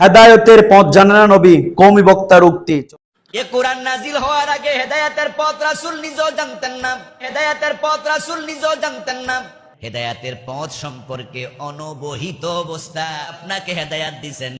হেদায়তের পথ জানে না নবী কৌমি বক্তার উক্তি এ কোরআন নাজিল হওয়ার আগে হেদায়াতের পথ রাসুল নিজেও জানতেন না। হেদায়াতের পথ রাসুল নিজেও জানতেন না। হেদায়াতের পথ সম্পর্কে অনবহিত অবস্থা আপনাকে হেদায়াত দিছেন।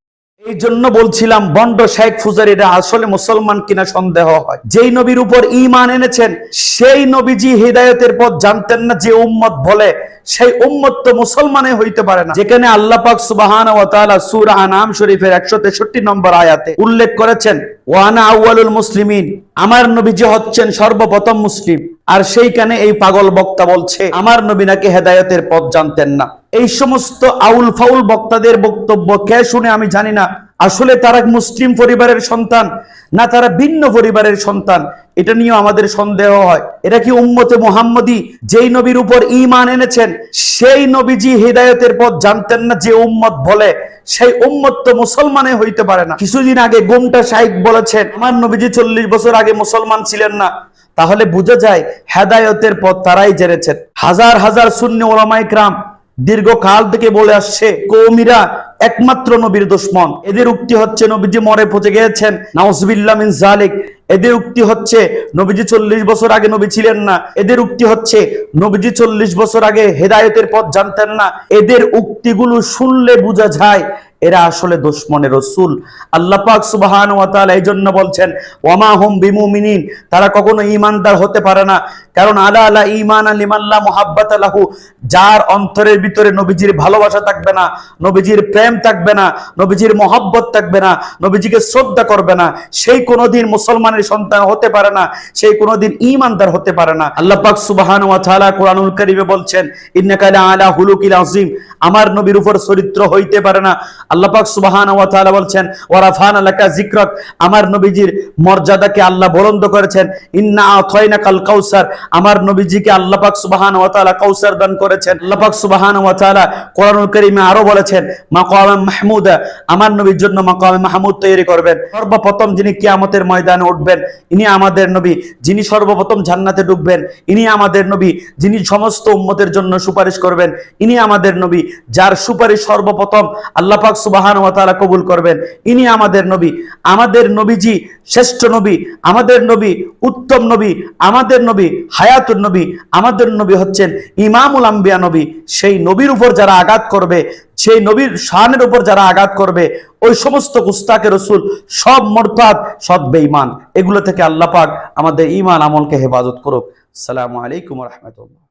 জন্য বলছিলাম, বন্ড শেখ ফুজারিরা আসলে মুসলমান কিনা সন্দেহ হয়। যেই নবীর উপর ইমান এনেছেন, সেই নবীজি হৃদায়তের পথ জানতেন না যে উম্মত বলে। সেই উম্মত তো মুসলমানে হইতে পারে না। যেখানে আল্লাহ পাক সুবহান ওয়া তাআলা সূরা আনাম শরীফের 163 নম্বর আয়াতে উল্লেখ করেছেন ওয়ানা আউয়ালুল মুসলিমিন আমার নবীজি হচ্ছেন সর্বপ্রথম মুসলিম আর সেইখানে এই পাগল বক্তা বলছে, আমার নবী নাকি হেদায়তের পথ জানতেন না এই সমস্ত আউল ফাউল বক্তাদের বক্তব্য কে শুনে আমি জানি না। আসলে তারা মুসলিম পরিবারের সন্তান, না তারা ভিন্ন পরিবারের সন্তান, এটা নিয়েও আমাদের সন্দেহ হয়। এটা কি উম্মতে মোহাম্মদী যেই নবীর উপর ইমান এনেছেন, সেই নবীজি হৃদায়তের পথ জানতেন না যে উম্মত বলে। সেই উম্মত তো মুসলমানে হইতে পারে না। কিছুদিন আগে গোমটা শাইক বলেছেন, আমার নবীজি চল্লিশ বছর আগে মুসলমান ছিলেন না। তাহলে বোঝা যায়, হেদায়তের পথ তারাই জেনেছেন। হাজার হাজার শূন্য ওলামাই ক্রাম দীর্ঘকাল থেকে বলে আসছে, কৌমিরা একমাত্র নবীর দুশ্মন। এদের উক্তি হচ্ছে, নবীজি মরে পচে গিয়েছেন। নাউজবিল্লাহ মিন জালিক এদের উক্তি হচ্ছে, নবীজি চল্লিশ বছর আগে নবী ছিলেন না। এদের উক্তি হচ্ছে, নবীজি চল্লিশ বছর আগে হেদায়তের পথ জানতেন না। এদের উক্তিগুলো শুনলে বোঝা যায় এরা আসলে দুশ্মনের রসুল। আল্লাহ পাক সুবহান ওয়া তাআলা এই জন্য বলছেন, ওয়ামা হুম বিমুমিনিন তারা কখনো ঈমানদার হতে পারে না। কারণ, আলা আলা ঈমান লিমাল্লা মুহাব্বাত লাহু যার অন্তরের ভিতরে নবীজির ভালোবাসা থাকবে না, নবীজির প্রেম থাকবে না, নবীজির মহব্বত থাকবে না, নবীজিকে শ্রদ্ধা করবে না, সেই কোনোদিন মুসলমানের সন্তান হতে পারে না, সেই কোনোদিন ঈমানদার হতে পারে না। আল্লাহ পাক সুবহানাহু ওয়া তাআলা কোরআনুল কারীমে বলছেন, ইন্নাকা লা আলা হুলুকিল আযীম আমার নবীর উপর চরিত্র হইতে পারে না। আল্লাহ পাক সুবহানাহু ওয়া তাআলা বলছেন, ওয়া রাফানা লাকা আমার নবীজির মর্যাদাকে আল্লাহ বুলন্দ করেছেন। ইন্না আতাইনাকাল কাউসার। আমার নবীজিকে আল্লাহ পাক সুবহানাহু ওয়া তাআলা কাউসার দান করেছেন। আল্লাহ পাক সুবহানাহু ওয়া তাআলা কোরআনুল কারীমে আরও বলেছেন মাকাম মাহমুদা। আমার নবীর জন্য মাকামে মাহমুদ তৈরি করবেন। সর্বপ্রথম যিনি কিয়ামতের ময়দানে উঠবেন, ইনি আমাদের নবী। যিনি সর্বপ্রথম জান্নাতে ঢুকবেন, ইনি আমাদের নবী। যিনি সমস্ত উম্মতের জন্য সুপারিশ করবেন, ইনি আমাদের নবী। যার সুপারিশ সর্বপ্রথম আল্লাহ পাক সুবাহান কবুল করবেন। ইনি আমাদের নবী, আমাদের নবীজি শ্রেষ্ঠ নবী, আমাদের নবী উত্তম নবী, আমাদের নবী হায়াতুর নবী, আমাদের নবী হচ্ছেন ইমামুল আম্বিয়া নবী। সেই নবীর উপর যারা আঘাত করবে, সেই নবীর শানের উপর যারা আঘাত করবে, ওই সমস্ত গুস্তাকে রসুল সব মরতাদ, সব বেঈমান। এগুলো থেকে আল্লাহ আমাদের ইমান আমলকে হেফাজত করুক। সালামু আলাইকুম রহমতুল্লাহ।